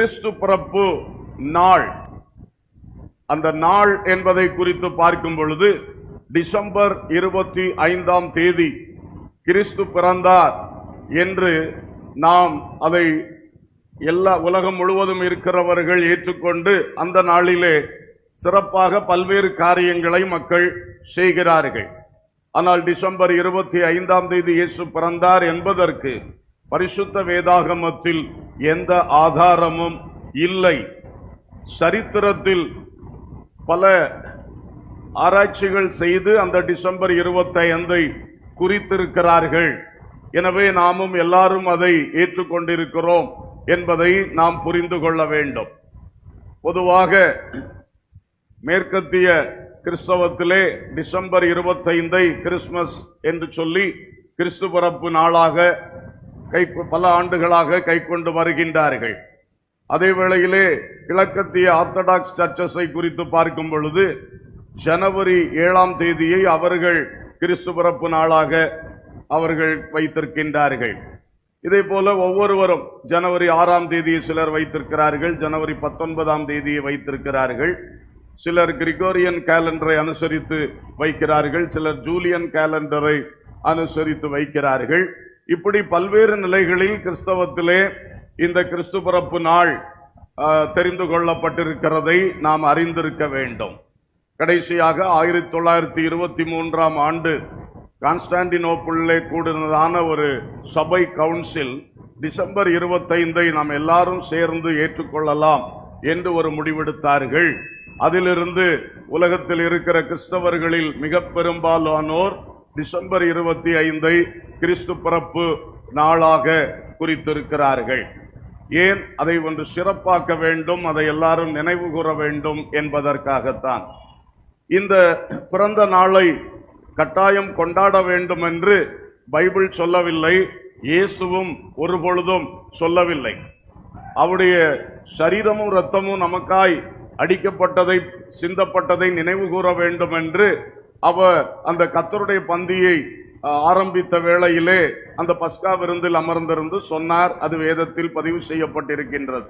கிறிஸ்து பிறப்பு நாள். அந்த நாள் என்பதை குறித்து பார்க்கும் பொழுது டிசம்பர் இருபத்தி ஐந்தாம் தேதி கிறிஸ்து பிறந்தார் என்று நாம் அதை எல்லா உலகம் முழுவதும் இருக்கிறவர்கள் ஏற்றுக்கொண்டு அந்த நாளிலே சிறப்பாக பல்வேறு காரியங்களை மக்கள் செய்கிறார்கள். ஆனால் டிசம்பர் இருபத்தி ஐந்தாம் தேதி இயேசு பிறந்தார் என்பதற்கு பரிசுத்த வேதாகமத்தில் எந்த ஆதாரமும் இல்லை. சரித்திரத்தில் பல ஆராய்ச்சிகள் செய்து அந்த டிசம்பர் இருபத்தைந்தை குறித்திருக்கிறார்கள். எனவே நாமும் எல்லாரும் அதை ஏற்றுக்கொண்டிருக்கிறோம் என்பதை நாம் புரிந்து கொள்ள வேண்டும். பொதுவாக மேற்கத்திய கிறிஸ்தவத்திலே டிசம்பர் இருபத்தைந்தை கிறிஸ்துமஸ் என்று சொல்லி கிறிஸ்து பிறப்பு நாளாக கை பல ஆண்டுகளாக கை கொண்டு வருகின்றார்கள். அதே வேளையிலே கிழக்கத்திய ஆர்த்தடாக்ஸ் சர்ச்சஸை குறித்து பார்க்கும் பொழுது ஜனவரி ஏழாம் தேதியை அவர்கள் கிறிஸ்து பிறப்பு நாளாக அவர்கள் வைத்திருக்கின்றார்கள். இதே போல ஒவ்வொருவரும் ஜனவரி ஆறாம் தேதியை சிலர் வைத்திருக்கிறார்கள் ஜனவரி பத்தொன்பதாம் தேதியை வைத்திருக்கிறார்கள். சிலர் கிரிகோரியன் கேலண்டரை அனுசரித்து வைக்கிறார்கள் சிலர் ஜூலியன் கேலண்டரை அனுசரித்து வைக்கிறார்கள். இப்படி பல்வேறு நிலைகளில் கிறிஸ்தவத்திலே இந்த கிறிஸ்து பிறப்பு நாள் தெரிந்து கொள்ளப்பட்டிருக்கிறதை நாம் அறிந்திருக்க வேண்டும். கடைசியாக ஆயிரத்தி தொள்ளாயிரத்தி இருபத்தி மூன்றாம் ஆண்டு கான்ஸ்டான்டினோப்புள்ளே கூடினதான ஒரு சபை கவுன்சில் டிசம்பர் இருபத்தைந்தை நாம் எல்லாரும் சேர்ந்து ஏற்றுக்கொள்ளலாம் என்று ஒரு முடிவெடுத்தார்கள். அதிலிருந்து உலகத்தில் இருக்கிற கிறிஸ்தவர்களில் மிக பெரும்பாலானோர் டிசம்பர் இருபத்தி ஐந்தை கிறிஸ்து பிறப்பு நாளாக குறித்திருக்கிறார்கள். ஏன் அதை ஒன்று சிறப்பாக்க வேண்டும் அதை எல்லாரும் நினைவு கூற வேண்டும் என்பதற்காகத்தான். இந்த பிறந்த நாளை கட்டாயம் கொண்டாட வேண்டும் என்று பைபிள் சொல்லவில்லை இயேசுவும் ஒரு பொழுதும் சொல்லவில்லை. அவருடைய சரீரமும் இரத்தமும் நமக்காய் அடிக்கப்பட்டதை சிந்தப்பட்டதை நினைவு கூற வேண்டும் என்று அவர் அந்த கத்தருடைய பந்தியை ஆரம்பித்த வேளையிலே அந்த பஸ்கா விருந்தில் அமர்ந்திருந்து சொன்னார் அது வேதத்தில் பதிவு செய்யப்பட்டிருக்கின்றது.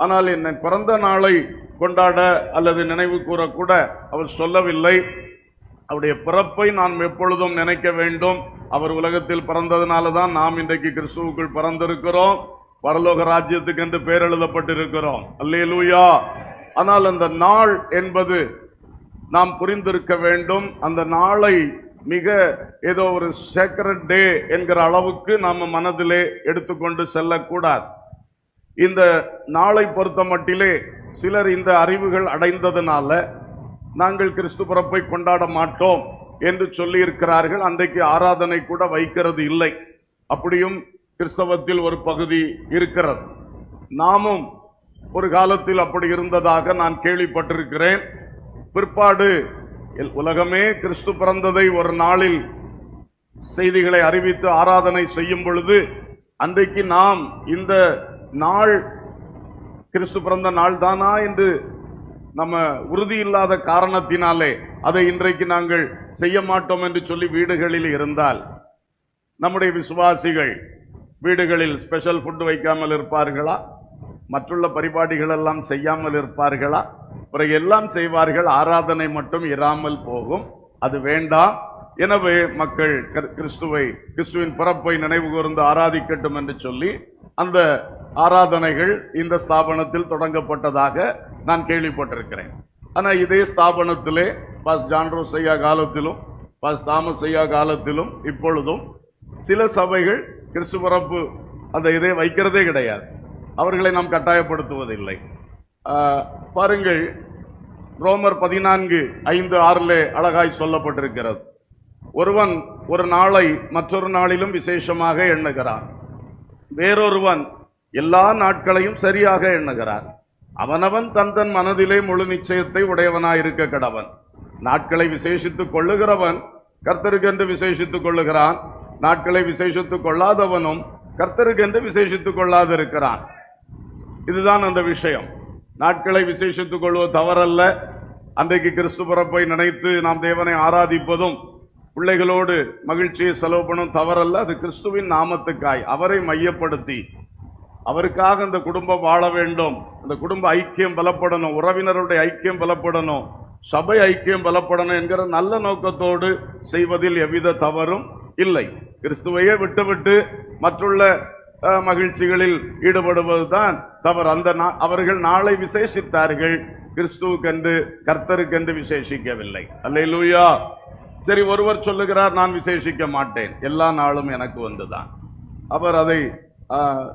ஆனால் என்னை பிறந்த நாளை கொண்டாட அல்லது நினைவு கூறக்கூட அவர் சொல்லவில்லை. அவருடைய பிறப்பை நாம் எப்பொழுதும் நினைக்க வேண்டும். அவர் உலகத்தில் பிறந்ததுனால தான் நாம் இன்றைக்கு கிறிஸ்துவுக்குள் பிறந்திருக்கிறோம். பரலோக ராஜ்யத்துக்கு என்று பெயர் எழுதப்பட்டிருக்கிறோம் அல்லேலூயா. ஆனால் அந்த நாள் என்பது நாம் புரிந்திருக்க வேண்டும். அந்த நாளை மிக ஏதோ ஒரு சேக்ரட் டே என்கிற அளவுக்கு நாம் மனதிலே எடுத்துக்கொண்டு செல்லக்கூடாது. இந்த நாளை பொறுத்த மட்டிலே சிலர் இந்த அறிவுகள் அடைந்ததுனால நாங்கள் கிறிஸ்து பிறப்பை கொண்டாட மாட்டோம் என்று சொல்லியிருக்கிறார்கள். அன்றைக்கு ஆராதனை கூட வைக்கிறது இல்லை. அப்படியும் கிறிஸ்தவத்தில் ஒரு பகுதி இருக்கிறது. நாமும் ஒரு காலத்தில் அப்படி இருந்ததாக நான் கேள்விப்பட்டிருக்கிறேன். பிற்பாடு எல்- உலகமே கிறிஸ்து பிறந்ததை ஒரு நாளில் செய்திகளை அறிவித்து ஆராதனை செய்யும் பொழுது அன்றைக்கு நாம் இந்த நாள் கிறிஸ்து பிறந்த நாள் தானா என்று நம்ம உறுதி இல்லாத காரணத்தினாலே அதை இன்றைக்கு நாங்கள் செய்ய மாட்டோம் என்று சொல்லி வீடுகளில் இருந்தால் நம்முடைய விசுவாசிகள் வீடுகளில் ஸ்பெஷல் ஃபுட் வைக்காமல் இருப்பார்களா? மற்றுள்ள பரிபாடிகள் எல்லாம் செய்யாமல் இருப்பார்களா? பிறகு எல்லாம் செய்வார்கள். ஆராதனை மட்டும் இராமல் போகும். அது வேண்டாம். எனவே மக்கள் கிறிஸ்துவை கிறிஸ்துவின் பிறப்பை நினைவு கூர்ந்து ஆராதிக்கட்டும் என்று சொல்லி அந்த ஆராதனைகள் இந்த ஸ்தாபனத்தில் தொடங்கப்பட்டதாக நான் கேள்விப்பட்டிருக்கிறேன். ஆனால் இதே ஸ்தாபனத்திலே பாஸ் ஜான்ரோஸ் ஐயா காலத்திலும் பாஸ் தாமஸ் ஐயா காலத்திலும் இப்பொழுதும் சில சபைகள் கிறிஸ்து பிறப்பு அந்த இதை வைக்கிறதே கிடையாது. அவர்களை நாம் கட்டாயப்படுத்துவதில்லை. பாருங்கள் ரோமர் பதினான்கு ஐந்து ஆறில் அழகாய் சொல்லப்பட்டிருக்கிறது. ஒருவன் ஒரு நாளை மற்றொரு நாளிலும் விசேஷமாக எண்ணுகிறான். வேறொருவன் எல்லா நாட்களையும் சரியாக எண்ணுகிறான். அவனவன் தன் தன் மனதிலே முழு நிச்சயத்தை உடையவனாயிருக்க கடவன். நாட்களை விசேஷித்துக் கொள்ளுகிறவன் கர்த்தருக்கென்று விசேஷித்துக் கொள்ளுகிறான். நாட்களை விசேஷித்துக் கொள்ளாதவனும் கர்த்தருக்கென்று விசேஷித்துக் கொள்ளாதிருக்கிறான். இதுதான் அந்த விஷயம். நாட்களை விசேஷித்துக் கொள்வது தவறல்ல. அன்றைக்கு கிறிஸ்து பிறப்பை நினைத்து நாம் தேவனை ஆராதிப்பதும் பிள்ளைகளோடு மகிழ்ச்சியை செலவு பண்ணும் தவறல்ல. அது கிறிஸ்துவின் நாமத்துக்காய். அவரை மையப்படுத்தி அவருக்காக இந்த குடும்பம் வாழ வேண்டும். அந்த குடும்ப ஐக்கியம் பலப்படணும். உறவினருடைய ஐக்கியம் பலப்படணும். சபை ஐக்கியம் பலப்படணும் என்கிற நல்ல நோக்கத்தோடு செய்வதில் எவ்வித தவறும் இல்லை. கிறிஸ்துவையே விட்டுவிட்டு மற்றுள்ள மகிழ்ச்சிகளில் ஈடுபடுவதுதான் தவறு. அந்த நா- அவர்கள் நாளை விசேஷித்தார்கள். கிறிஸ்துவுக்கென்று கர்த்தருக்கென்று விசேஷிக்கவில்லை. அல்லேலூயா. சரி ஒருவர் சொல்லுகிறார் நான் விசேஷிக்க மாட்டேன். எல்லா நாளும் எனக்கு வந்துதான். அவர் அதை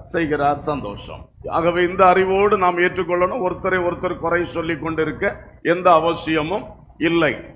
செய்கிறார் சந்தோஷம். ஆகவே இந்த அறிவோடு நாம் ஏற்றுக்கொள்ளணும். ஒருத்தரை ஒருத்தர் குறை சொல்லி கொண்டிருக்க எந்த அவசியமும் இல்லை.